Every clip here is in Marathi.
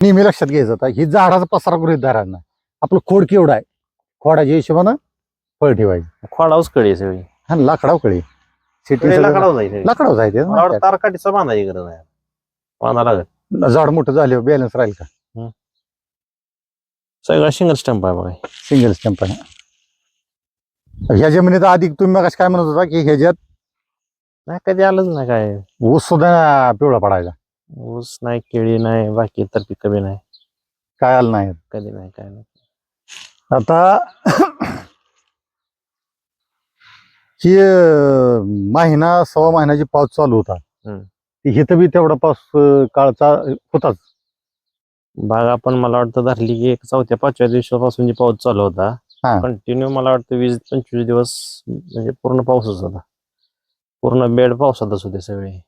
नेहमी लक्षात घ्यायचं आता ही झाडाचा पसारा गृहित धरायला आपलं खोड केवढं आहे? खोडाच्या हिशोबानं फळ ठेवायचं. खोडावच कळी सगळी. हा लाकडाव कळी. सिटी लाकडाव जायचं लाकडाव जायचे बांधायची गरज नाही बांधा लागत झाड मोठं झाल्यावर बॅलन्स राहील का? सगळा सिंगल स्टंप आहे बघा. सिंगल स्टॅम्प आहे. ह्या जमिनीत अधिक तुम्ही मग काय म्हणत होता की ह्याच्यात नाही कधी आलंच नाही काय. ऊस सुद्धा पिवळा पडायचा ऊस नाही केळी नाही बाकी इतर पिकं बी नाही. काय आलं नाही? कधी नाही काय नाही. आता ही अं, महिना सव्वा महिन्याची पाऊस चालू होता. हम्म. ती इथं बी तेवढा पाऊस अं, काळचा होताच. बाग आपण मला वाटतं धरली की एक चौथ्या पाचव्या दिवसापासून जी पाऊस चालू होता हा. कंटिन्यू मला वाटतं वीस पंचवीस दिवस म्हणजे पूर्ण पाऊसच होता. पूर्ण बेड पावसातच होते सगळे.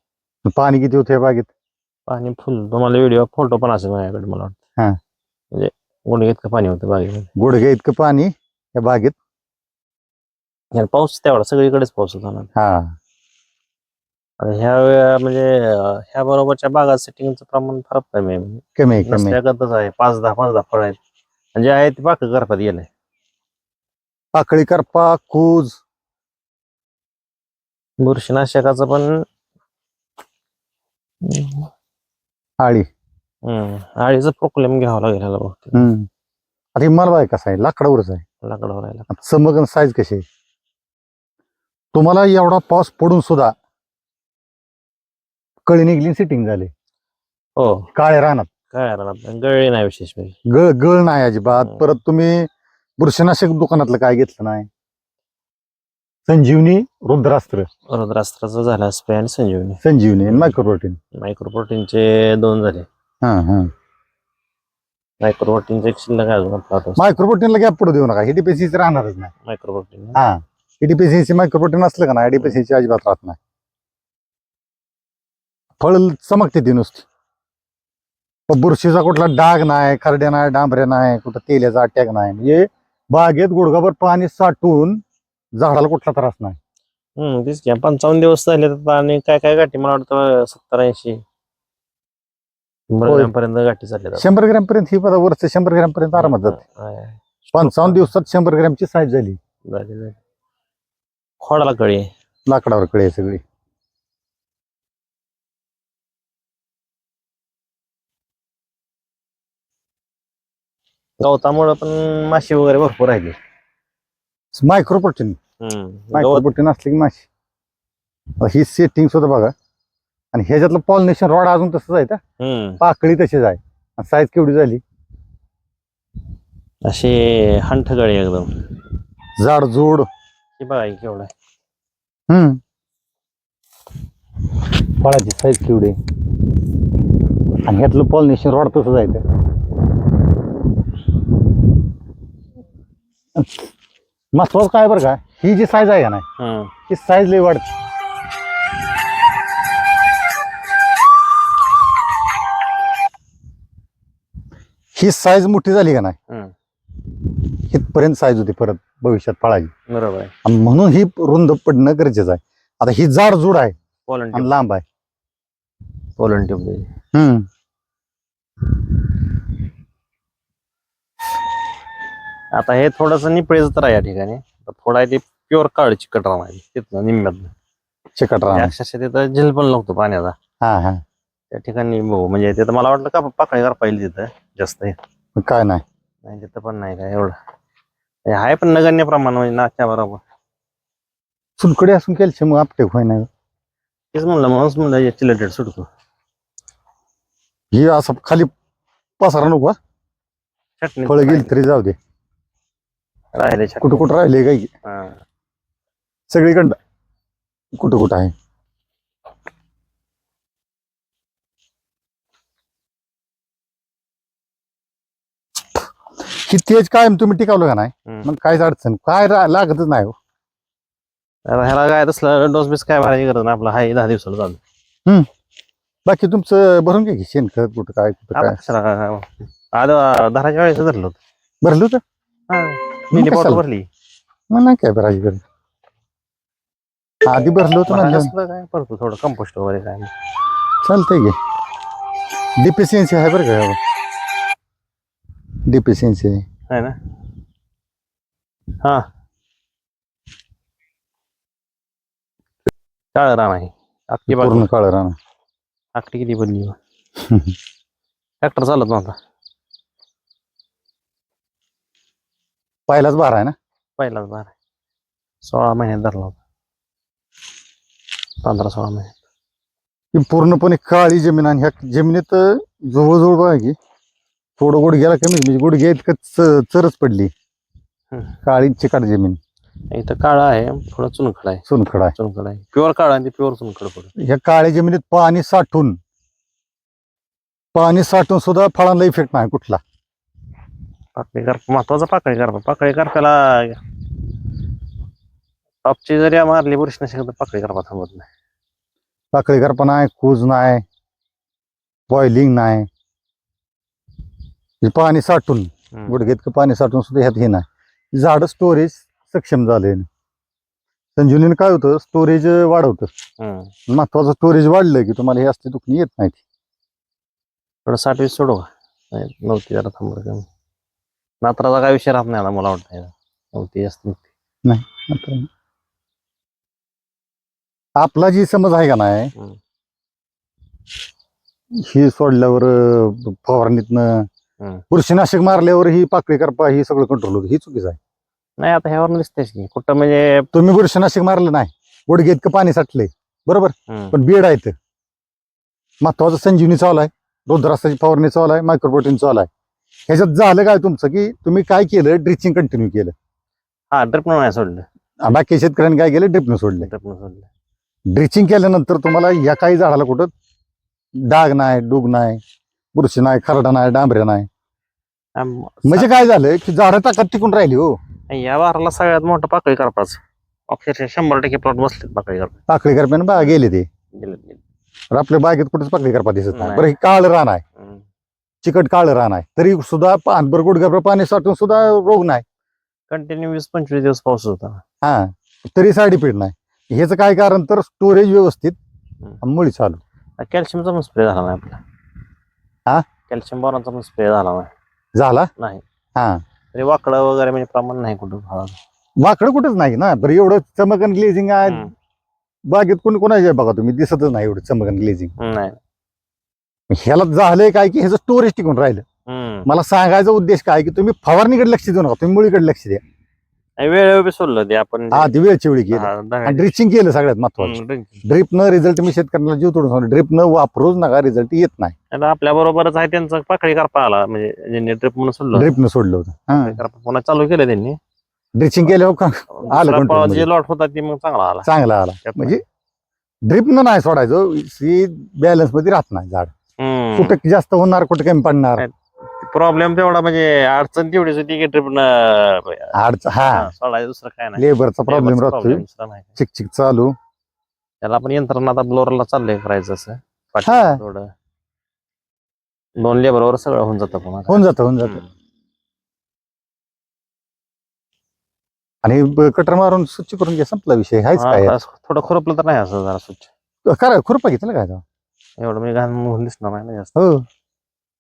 पाणी किती होते बागेत? पाणी फुल तुम्हाला व्हिडिओ फोटो पण असेल माझ्याकडे मला वाटतं. हा. म्हणजे गुडघे इतकं पाणी होतं बागेमध्ये. गुडघे इतकं पाणी या बागेत? आणि पाऊस तेवढा सगळीकडेच पाऊस होता ना. हा. आणि ह्या वेळा म्हणजे अं, ह्या बरोबरच्या बागात सेटिंगचं प्रमाण फार कमी आहे. कमी आहे, कमी आहे. नसल्यागतच आहे. पाच दहा पाच दहा फळ आहेत. म्हणजे आहे ते पाक करपात गेले. पाकळी करपा कूज. बुरशीनाशकाचं पण आळी. आळीचं प्रॉब्लेम घ्यावा लागेल ह्याला बहुतेक. हम्म. आता हे मलबा आहे कसा आहे लाकडावरच आहे. लाकडावर आता चमक साईज कशी आहे? तुम्हाला एवढा पाऊस पडून सुद्धा कळी निघली सिटिंग झाली. हो. काळे रानात. काय राहणार गळली नाही विशेष म्हणजे. गळ गळ नाही अजिबात. हम्म. परत तुम्ही बुरशीनाशक दुकानातलं काय घेतलं नाही? संजीवनी रुद्रास्त्र. रुद्रास्त्राचं झालं स्प्रे आणि संजीवनी. संजीवनी मायक्रोप्रोटीन मायक्रोप्रोटीनचे दोन झाले. हा हा. मायक्रोप्रोटीनचे एक शिल्लक आहे अजून आपला मायक्रोप्रोटीनला गॅप पडू देऊ नका. हिडीपीसीच राहणारच नाही. मायक्रोप्रोटीन हा. हिडीपीसीची मायक्रोप्रोटीन असलं का ना हिडीपीसीची अजिबात राहत नाही. फळ चमकते ती नुसती. पण बुरशीचा कुठला डाग नाही खरड्या नाही डांबऱ्या नाही कुठं तेल्याचा अटॅक नाही. म्हणजे बागेत गुडघाभर पाणी साठून झाडाला कुठला त्रास नाही. हम्म तेच की. पंचावन्न दिवस झाले तर आणि काय काय गाठी मला वाटतं सत्तर ऐंशी. होय. पर्यंत गाठी चालल्या शंभर ग्रॅम पर्यंत ही पदा वरच शंभर ग्रॅम पर्यंत आरामात जाते. पंचावन्न दिवसात शंभर ग्रॅमची साईज झाली. खोडाला कळी. लाकडावर कळे सगळी. गवतामुळे पण माशी वगैरे भरपूर राहिली मायक्रोप्रोटीन. गवत मायक्रोप्रोटीन असली की माशी. ही सेटिंग सुद्धा बघा. आणि ह्याच्यातलं पॉलिनेशन रॉड अजून तसंच आहे का हम्म. पाकळी तशीच आहे. साईज केवढी झाली? अशी हंठ एकदम. जाड जोड. ही बघा ही केवढं आहे. हम्म. फळाची साईज केवढी आहे. आणि ह्यातलं पॉलिनेशन रॉड तसंच आहे ते महत्वाचं काय बरं का? ही जी साईज आहे का नाही? हम्म. ही साईज लई वाढते. ही साईज मोठी झाली का नाही? हम्म. इथपर्यंत साईज होती परत भविष्यात फळाची बरोबर आहे. आणि म्हणून ही रुंद पडणं गरजेचं आहे. आता ही जाड जुड आहे आणि लांब आहे. ट्यूब हम्म. आता हे थोडस निपळीच तर आहे या ठिकाणी. थोडा आहे ते प्युअर काळ चिकट राहणार आहे. तिथनं निम्म्यातनं. चिकट राहणार. अक्षरशः तिथं झेल पण लागतो पाण्याचा. हा हा. त्या ठिकाणी बघू म्हणजे तिथं मला वाटलं का पाकळी कर पाहिजे तिथं. जास्त काय नाही. नाही तिथं पण नाही काय एवढं. हे आहे पण नगण्य प्रमाण म्हणजे नाच्या बरोबर. फुलकडे असून कॅल्शियम आपटे होय नाही. तेच म्हणलं म्हणूनच म्हणलं चिलेटेड सुटतो. ही असं खाली पसारा नको हा. चटणी फळं गेली तरी जाऊ दे. राहिले कुठं कुठं राहिले काही. सगळीकडं कुठं कुठं आहे? ही तेज कायम तुम्ही टिकावलं का नाही? हम्म. मग काहीच अडचण काय लागतच नाही हो. ह्याला काय तसलं डोस बिस काय भरायची गरज नाही आपलं हाय दहा दिवसाला चालू. बाकी तुमचं भरून की शेणखत कुठं काय कुठं काय? आता धराच्या वेळेस धरलं होतं. भरलं होतं? मग बॉटल? भरली. मग नाही काय भरायची गरज आधी भरलं होतं भरायला म्हणलं असलं काय करतो थोडं कंपोस्ट वगैरे काय चालतंय की. डिफिशियन्सी आहे बरं का. डिफिशियन्सी आहे आहे ना? हा. काळ रान आहे. आखी पूर्ण बाग काळ राहणार आखी किती बदली ट्रॅक्टर चालत नव्हता. पहिलाच बारा आहे ना? पहिलाच बार आहे. सोळा महिन्यात धरला होता. पंधरा सोळा महिन्यात ही पूर्णपणे काळी जमीन आणि ह्या जमिनीत जवळजवळ बघा की थोडं गुडघ्याला कमी म्हणजे गुडघ्या इतकं चरच पडली. काळी चिकाट जमीन. इथं काळा आहे थोडं चुनखड आहे. सोनखड आहे. चुनखड आहे. प्युअर काळा आणि प्युअर चुनखड पडत ह्या काळ्या जमिनीत पाणी साठून पाणी साठून सुद्धा फळांना इफेक्ट नाही कुठला. पाकळी करप महत्त्वाचा पाकळी करपा पाकळी करप्याला टॉपची जरी मारली बुरशी नसेल तर पाकळी करपा थांबत नाही. पाकळी करपा नाही कूज नाही बॉइलिंग नाही. हे पाणी साठून हम्म. गुडघे इतकं पाणी साठून सुद्धा ह्यात हे नाही. झाड स्टोरेज सक्षम झाले. संजीवनीने काय होतं स्टोरेज वाढवतं. हम्म. महत्वाचं स्टोरेज वाढलं की तुम्हाला हे असते दुखणी येत नाही थोडं साठ वीस सोडू का नाही, नव्हती जरा थांबलं नात्राचा काय विषय राहत नाही आता मला वाटतं. नव्हती जास्त आता आपला जी समज आहे का नाही हम्म. ही सोडल्यावर अं, फवारणीतनं हम्म. बुरशीनाशक मारल्यावर ही पाकळी करपा ही सगळं कंट्रोल होतं. ही चुकीचं आहे. नाही आता ह्यावर दिसतेच की. कुठं म्हणजे तुम्ही बुरशीनाशक मारलं नाही. गुडघे इतकं पाणी साठलंय. बरोबर? हम्म. पण बेड आहे इथं. महत्वाचं संजीवनी चालू आहे. रुद्रासाची फवारणी चालू आहे. मायक्रोप्रोटीन चालू आहे. ह्याच्यात झालं काय तुमचं की तुम्ही काय केलं? ड्रिचिंग कंटिन्यू केलं. हा ड्रिप नाही सोडलं. बाकी शेतकऱ्यांनी काय केलं? ड्रिपनं सोडलं. ड्रिप सोडलं. ड्रिचिंग केल्यानंतर तुम्हाला या काही झाडाला कुठं डाग नाही डूग नाही बुरशी नाही खरडा नाही डांबऱ्या नाही. आम- म्हणजे काय झालं की झाडं ताकद टिकून राहिली हो. या वाराला सगळ्यात मोठं पाकळी करपाच. अक्षरशः शंभर टक्के प्लॉट बसलेत पाकळी करपा पाकळी करप्यानं बा गेले ते. तर आपल्या बागेत कुठेच पाकळी करपा दिसत नाही. नाही. बरं हे काळ रान आहे. चिकट काळ रान आहे. तरी सुद्धा गुडघ्याभर पाणी साठून सुद्धा रोग नाही. कंटिन्यू वीस पंचवीस दिवस पाऊस होता. हा तरी साईड इफेक्ट नाही. ह्याचं काय कारण तर स्टोरेज व्यवस्थित मुळी चालू. कॅल्शियमचा पण स्प्रे झाला नाही आपला. हा? कॅल्शियम बॉरांचा पण स्प्रे झाला नाही. झाला? नाही. हा. तरी वाकडं वगैरे म्हणजे प्रमाण नाही कुठं. वाकडं कुठंच नाही ना. बरं एवढं चमकन ग्लेझिंग आहे. बागेत कोणी कोणाचे आहे बघा तुम्ही? दिसतच नाही एवढं चमकन ग्लेझिंग नाही. ह्याला झालंय काय की ह्याचं स्टोरेज टिकून राहिलं. मला सांगायचा उद्देश काय की तुम्ही फवारणीकडे लक्ष देऊ नका तुम्ही मुळीकडे लक्ष द्या. बी सोडलं ते आपण. हा ती वेळची वेळी केली आणि ड्रिचिंग केलं सगळ्यात महत्वाचं. drink. ड्रिपनं रिझल्ट मी शेतकऱ्यांना जीव तोडून सांगतो ड्रिपनं वापरूच नका रिझल्ट येत नाही. आपल्या बरोबरच आहे त्यांचं पाकळी करपा आला म्हणजे ज्यांनी ड्रिप म्हणून सोडलं ड्रिपनं सोडलं होतं. पुन्हा चालू केलं त्यांनी. ड्रिचिंग केल्यावर का- पाव- मध्ये. जे लॉट होता ते मग चांगला आला. चांगला आला. म्हणजे ड्रिपनं नाही सोडायचं सी बॅलन्समध्ये राहत नाही झाड. कुठं जास्त होणार कुठं कमी पडणार. प्रॉब्लेम तेवढा म्हणजे अडचण तेवढीच होती की ड्रिप आडच हा. सोडायचं दुसरं काय नाही. लेबरचा प्रॉब्लेम Labour चा राहतोय. problem दुसरा नाही. चिकचिक चालू. त्याला आपण यंत्रणा आता ब्लोअरला चाललंय करायचं असं. हा. थोडं. दोन लेबरवर सगळं होऊन जातं पण आता. होऊन जातं होऊन जातं. हम्म. आणि कटर मारून स्वच्छ करून घ्या संपला विषय. हायच हा, काय? आता थोडं खुरपलं तर नाही असं जरा स्वच्छ. करा खुरपा घेतलं काय तेव्हा? एवढं मी घाण होऊन दिसणार नाही ना जास्त. हो.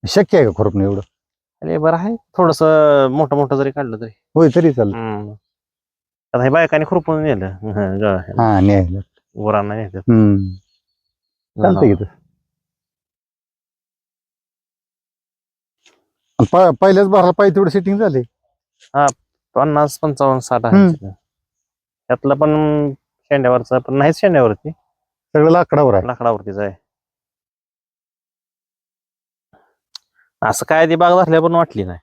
शक्य आहे का खुरपणं एवढं? लेबर आहे. थोडस मोठं मोठं जरी काढलं तरी. होय तरी हम्म. आता हे बायकाने खुरपून नेलं. हं, ग- हा न्यायला गुरांना नेलं. हम्म. चालतंय की तसं. आणि प- पहिल्याच भराला पाहिजे तेवढं सेटिंग झाले पन्नास पंचावन्न साठ आहे हम्म. त्यातलं पण शेंड्यावरचं पण नाहीच शेंड्यावरती. सगळं लाकडावर आहे. लाकडावरतीच आहे. असं काय ती बाग धरल्या पण वाटली नाही.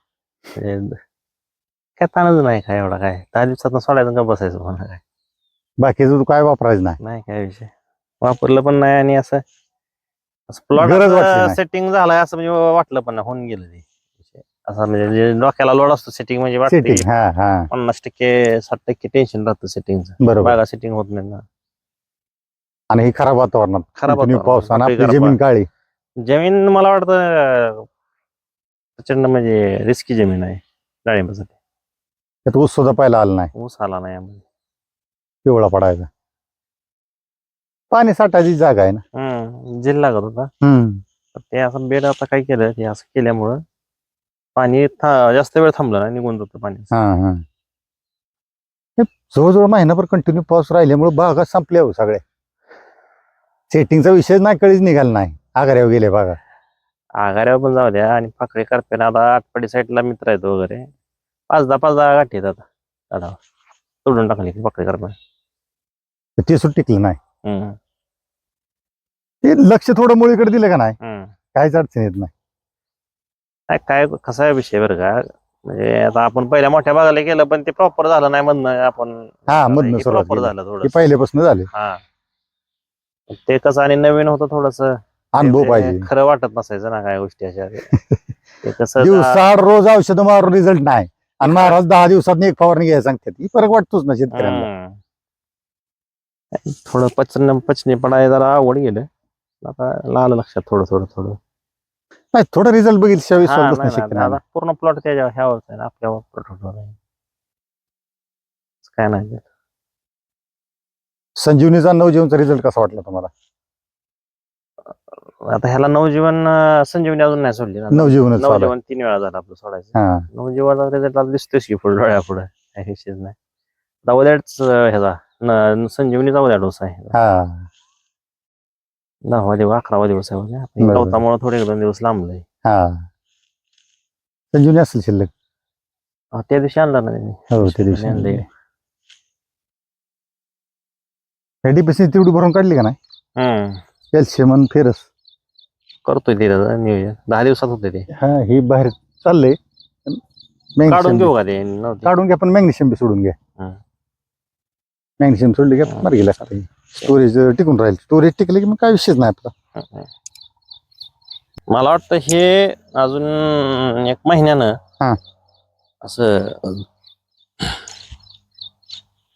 काय ताणच नाही काय एवढा काय. दहा दिवसात सोडायचं का बसायचं म्हणा काय. बाकीचं तू काय वापरायचं नाही. नाही काय विषय. वापरलं पण नाही आणि असं गरज वाटली प्लॉट नाही. सेटिंग झालाय असं म्हणजे वाटलं पण नाही, होऊन गेलं ते. असं म्हणजे जे डोक्याला लोड असतो सेटिंग म्हणजे वाटते. सेटिंग हा हा. पन्नास टक्के साठ टक्के टेन्शन राहतं सेटिंगचं बरोबर. बागा सेटिंग होत नाही ना. आणि ही खराब वातावरणात. खराब आपली जमीन गरपा. काळी. जमीन मला वाटतं प्रचंड म्हणजे रिस्की जमीन आहे डाळिंबासाठी. त्यात ऊस सुद्धा पाहायला आला नाही. ऊस आला नाही यामध्ये पिवळा पडायचा. पाणी साठायची जागा आहे ना. हम्म झेल लागत होता. हम्म. तर ते असं बेड आता काय केलं ते असं केल्यामुळं पाणी था- जास्त वेळ थांबलं ना निघून जातं पाणी. हा हा. हे जवळजवळ महिनाभर कंटिन्यू पाऊस राहिल्यामुळे बागा संपल्या हो सगळ्या. सेटिंगचा विषय नाही कळीच निघाला नाही. आगाऱ्यावर गेले बागा. आघाड्यावर पण जाऊ द्या आणि पाकळी करताना आता आटपाडी साईडला मित्र आहेत वगैरे. पाच दहा पाच दहा गाठी येतात झाडावर तोडून टाकली की पाकळी करताना. ते सुट टिकलं नाही. हम्म, ते लक्ष थोडं मुळीकडे दिलं का नाही? हम्म. काहीच अडचण येत नाही. काय काय कसा आहे विषय बरं का? म्हणजे आता आपण पहिल्या मोठ्या भागाला गेलं पण ते प्रॉपर झालं नाही म्हणणं आपण. हा, मधनं सुरुवात प्रॉपर केली. झालं थोडं ते पहिल्यापासून झाले. हा. ते कसं आणि नवीन होतं थोडस. अनुभव पाहिजे. खरं वाटत नसायचं ना काय गोष्टी अशा. ते कसं दिवसाआड रोज औषध मारून रिझल्ट नाही. आणि महाराज दहा दिवसात एक फवारणी घ्यायला सांगतात. ही फरक वाटतोच ना शेतकऱ्यांना. हम्म. थोडं पचन पचनी पडाय जरा आवड गेलं. आता लागलं लक्षात थोडं थोडं थोडं. नाही थोडं रिझल्ट बघितल्याशिवाय हा, विश्वास नाही, आता पूर्ण प्लॉट त्याच्या ह्यावर आहे ना आपल्यावर plot होणार आहे. काय नाही. संजीवनीचा नवजीवनचा रिझल्ट कसा वाटला तुम्हाला? आता ह्याला नवजीवन अं, संजीवनी अजून नाही सोडली ना नवजीवनच चालू आहे. नवजीवन तीन वेळा झाला आपलं सोडायचं. हा. नवजीवनाचा रिझल्ट आता दिसतोय की पुढे डोळ्या पुढे काही विषयच नाही. आता उद्याच अं, ह्याचा. न- संजीवनीचा उद्या डोस. आहे हा. दहावा दिवस अकरावा दिवस आहे उद्या बरोबर. गवतामुळे थोडे एक दोन दिवस लांबलंय. हा. संजीवनी असेल शिल्लक? त्या दिवशी आणला ना त्यांनी. हो त्या दिवशी आणलंय. डीपीसी तेवढी भरून काढली का नाही? हम्म. कॅल्शियम आणि फेरस. करतोय ते त्याचं नियोजन दहा दिवसात होते ते. हा हे बाहेर चाललंय. काढून घेऊ का ते? नव्हते. काढून घ्या पण मॅग्नेशियम बी सोडून घ्या. हं. मॅग्नेशियम सोडले की हं. मार गेला स्टोरेज टिकून राहील. स्टोरेज टिकले की मग काय विषयच नाही आपला. मला वाटतं हे अजून एक महिन्यानं. असं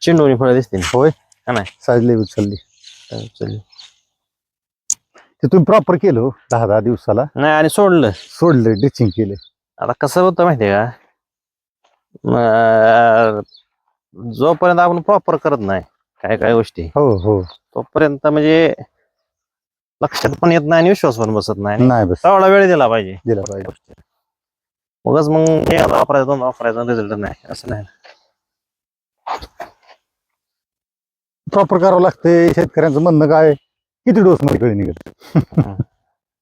चिंडोनी फळं दिसतील. होय. हा नाही. साजले उचलली. चल. ते तुम्ही प्रॉपर केलं हो, दहा दहा दिवसाला. नाही आणि सोडलं. सोडलं डिचिंग केलं. आता कसं होतं माहितीये का? अं, जोपर्यंत आपण प्रॉपर करत नाही काय काय गोष्टी हो हो. तोपर्यंत म्हणजे लक्षात पण येत नाही आणि विश्वास पण बसत नाही. नाही बस तेवढा वेळ दिला पाहिजे. दिला पाहिजे. उगाच मग हे आता वापरायचं दोन वापरायचं रिझल्ट नाही असं नाही. प्रॉपर करावं लागतंय. शेतकऱ्यांचं म्हणणं काय? किती डोस मध्ये कळी निघत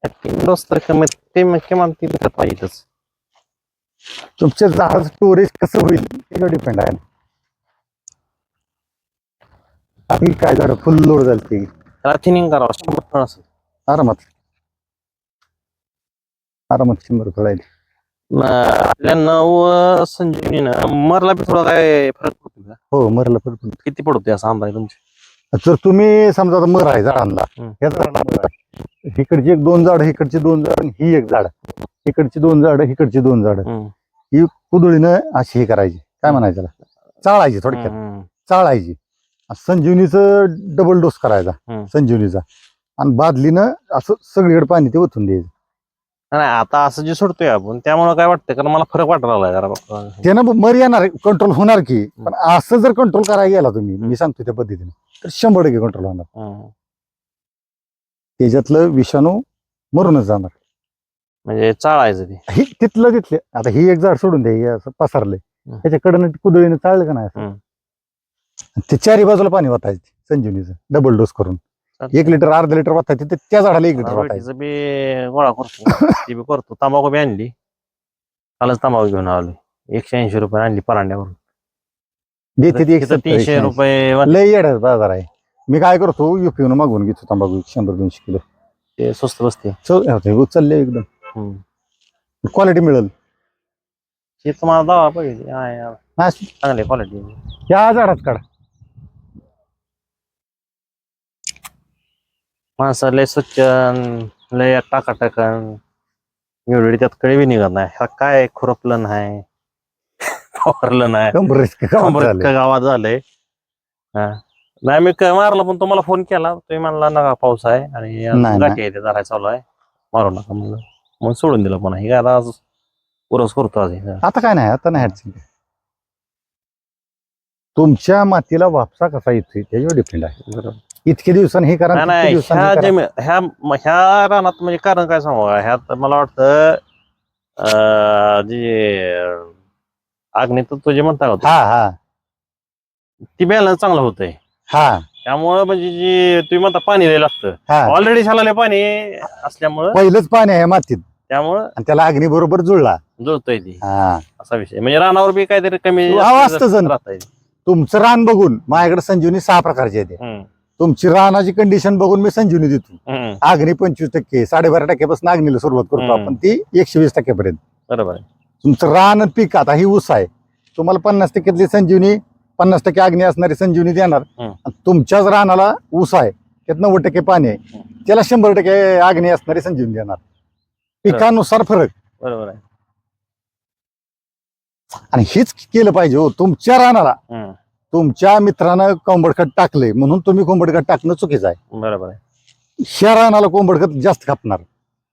तीन डोस तर कमीत ते किमान तीन तर पाहिजेच. तुमच्या झाडाचं स्टोरेज कसं होईल त्याच्यावर डिपेंड आहे. आणि काय झालं? फुल लोड झालं ते. त्याला थिनिंग करावं शंभर फळ असेल. आरामात. आरामात शंभर फळ आहे. म, आपल्या नऊ संजीवनीनं मरला बी थोडा काय फरक पडतो का? हो मरला भरपूर किती पडतोय असा अंदाज तुमचे? जर तुम्ही समजा आता मर आहे झाडांना. ह्या झाडाला मर आहे. इकडची एक दोन झाड इकडची दोन झाड आणि ही एक झाड. इकडची दोन झाड इकडची दोन झाड. हम्म. कुदळीनं अशी हे करायची. काय म्हणायचं चाळायची थोडक्यात. चाळायची. संजीवनीचं डबल डोस करायचा. संजीवनीचा. आणि बादलीनं असं सगळीकडे पाणी ते ओतून द्यायचं. नाही आता असं जे सोडतोय आपण त्यामुळे काय वाटतं कारण मला फरक वाटायला लागलाय जरा. त्यानं मर येणार कंट्रोल होणार की. पण असं जर कंट्रोल करायला गेला तुम्ही मी सांगतो त्या पद्धतीने तर शंभर टक्के कंट्रोल होणार. हम्म. त्याच्यातलं विषाणू मरूनच जाणार. म्हणजे चाळायचं ते. हे तिथलं तिथले आता ही एक झाड सोडून द्या हे असं पसरलंय. त्याच्याकडनं कुदळीने चाललं का नाही असं? ते चारी बाजूला पाणी वाटायचं संजीवनीचं डबल डोस करून. एक लिटर अर्धा लिटर वाटायचं ते त्या झाडाला एक लिटर वाटायचं. बी गोळा करतो. ती बी करतो. तंबाखू बी आणली. कालच तंबाखू घेऊन आलो एकशे ऐंशी रुपये आणली परांड्यावरून. देते ती एक तिथं तीनशे एकशे ऐंशी. रुपये वा- लय येड्यात बाजार आहे. मी काय करतो युपीहून मागवून घेतो तंबाखू शंभर दोनशे किलो. ते स्वस्त बसते. चल उचलले एकदम. हम्म. क्वालिटी मिळेल. ते तुम्हाला दावा पाहिजे. आहे, आहे. चांगली क्वालिटी या झाडात काढा. माणसं लय स्वच्छ अन लय टाकाटाकन एवढी त्यात कळी बी निघत नाही. हा काय खुरपलं नाही फवारलं नाही. गावात झालंय? हा. नाही मी काय मारलं पण तुम्हाला फोन केला. तुम्ही म्हणला नका पाऊस आहे. आणि नाही. गाठी जरा चालू आहे. मारू नका म्हणलं. मग सोडून दिलं पण हे काय आता आज पुरस करतो आज हे. आता काय नाही आता नाही अडचण. तुमच्या मातीला वापसा कसा येतोय त्याच्यावर डिपेंड आहे. बरोबर. इतके दिवसांनी हे करा नाही तितके नाही दिवसांनी ह्या हे करा. जमी ह्या म- ह्या रानात म्हणजे कारण काय सांगू का? ह्यात मला वाटतं अं, जे अग्नी तत्व जे म्हणता होतं हा हा. ती बॅलन्स चांगलं होतंय. हा. त्यामुळं म्हणजे जे तुम्ही म्हणता पाणी लय लागतं. हा. ऑलरेडी झालेलं पाणी असल्यामुळं पहिलंच पाणी आहे मातीत. त्यामुळं आणि त्याला अग्नी बरोबर जुळला. जुळतंय ती. हा. असा विषय. म्हणजे रानावर बी काहीतरी कमी हा, वाचतं जण. राहता तुमचं रान बघून माझ्याकडे संजीवनी सहा प्रकारची येते तुमची रानाची कंडिशन बघून मी संजीवनी देतो. अग्नी पंचवीस टक्के साडेबारा टक्क्यापासून अग्नीला सुरुवात करतो हम्म. आपण. ती एकशे वीस टक्क्यापर्यंत. बरोबर आहे. तुमचं रान आणि पीक आता ही ऊस आहे. तुम्हाला पन्नास टक्क्यातली संजीवनी पन्नास टक्के अग्नी असणारी संजीवनी देणार. हम्म. आणि तुमच्याच रानाला ऊस आहे. त्यात नव्वद टक्के पाणी आहे. त्याला शंभर टक्के अग्नी असणारी संजीवनी देणार. पिकानुसार फरक. बरोबर आहे. आणि हेच केलं पाहिजे हो. तुमच्या रानाला हम्म. तुमच्या मित्रानं कोंबडखत टाकले म्हणून तुम्ही कोंबडखत टाकणं चुकीचं आहे. बरोबर आहे. ह्या रानाला कोंबडखत जास्त कापणार.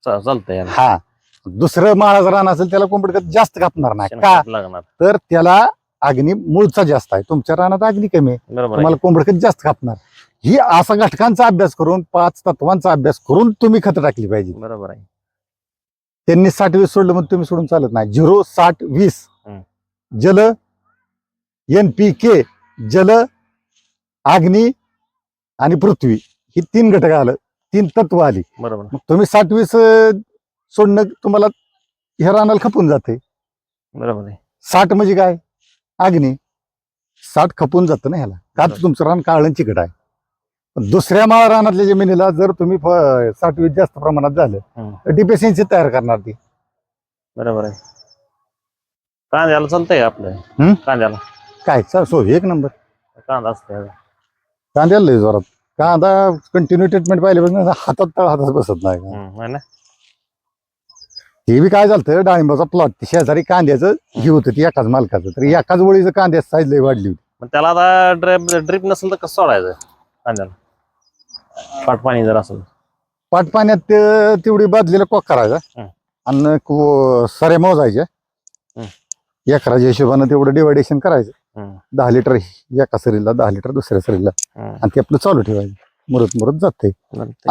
चा- चालतंय याला. हा. दुसरं माळाचं रान असेल त्याला कोंबडखत जास्त कापणार नाही. का? शेणखत लागणार. तर त्याला अग्नी मूळचा जास्त आहे. तुमच्या रानात अग्नी कमी आहे. बरोबर आहे. तुम्हाला कोंबडखत जास्त कापणार. ही असा घटकांचा अभ्यास करून पाच तत्वांचा अभ्यास करून तुम्ही खत टाकली पाहिजे बरोबर आहे. त्यांनी साठ वीस सोडलं मग तुम्ही सोडून चालत नाही. झिरो साठ वीस. हम्म. जल एन पी के जल अग्नी आणि पृथ्वी ही तीन घटक आलं. तीन तत्व आली. बरोबर. मग तुम्ही साठ वीस अं, सोडणं तुम्हाला ह्या रानाला खपून जाते. बरोबर आहे. साठ म्हणजे काय? अग्नी. साठ खपून जातं ना ह्याला. का तर बरोबर. तुमचं रान काळण चिकट आहे. पण दुसऱ्या माळा रानातल्या जमिनीला जर तुम्ही फ- साठ वीस जास्त प्रमाणात झालं हम्म. तर डिपेशन्सी तयार करणार ती. बरोबर आहे. कांद्याला चालतंय आपलं. हम्म? कांद्याला. काय? चा- सो एक नंबर. कांदा असतंय कांद्याला लय जोरात. कांदा कंटिन्यू ट्रीटमेंट पाहिल्यापासून हातात तळ हातात बसत नाही ना? ते बी काय झालं डाळिंबाचा प्लॉट शेजारी कांद्याचं हे होतं ती एकाच मालकाचं. तर एकाच वळीचं कांद्याची साईज लय वाढली होती. मग त्याला आता ड्रिप ड्रिप नसेल तर कसं सोडायचं कांद्याला? पाट पाणी जर असेल. पाट पाण्यात ते- तेवढी बादलीला कॉक करायचा. हं. आणि को- सऱ्या मोजायच्या. एकराच्या हिशोबानं तेवढं डिवायडेशन करायचं. दहा लिटर एका सरीला दहा लिटर दुसऱ्या सरीला. आणि ते आपलं चालू ठेवायचं. मुरत मुरत जाते.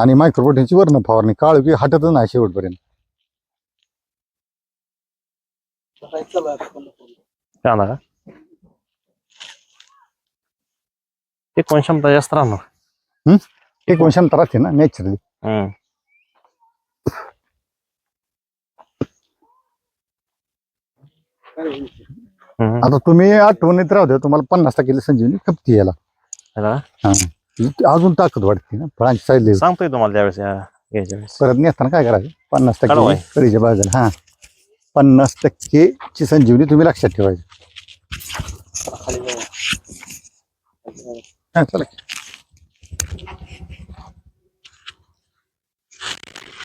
आणि मायक्रोपोटेनची वर्ण फवारणी काळ की हटतच नाही शेवटपर्यंत. कांदा का? ते कोण क्षमता जास्त राहणार? एक क्षमता राहते ना नॅचरली. आता तुम्ही आठवणीत राहू द्या तुम्हाला पन्नास टक्के संजीवनी खपती याला. है? अजून ताकद वाढते ना फळांची साईज सांगतोय तुम्हाला त्यावेळेस या- घ्यायच्या वेळेस. परत नेसताना काय करायचं? पन्नास. टक्के कळीच्या बाजूला हा. पन्नास टक्केची संजीवनी तुम्ही लक्षात ठेवायची. हा, चला.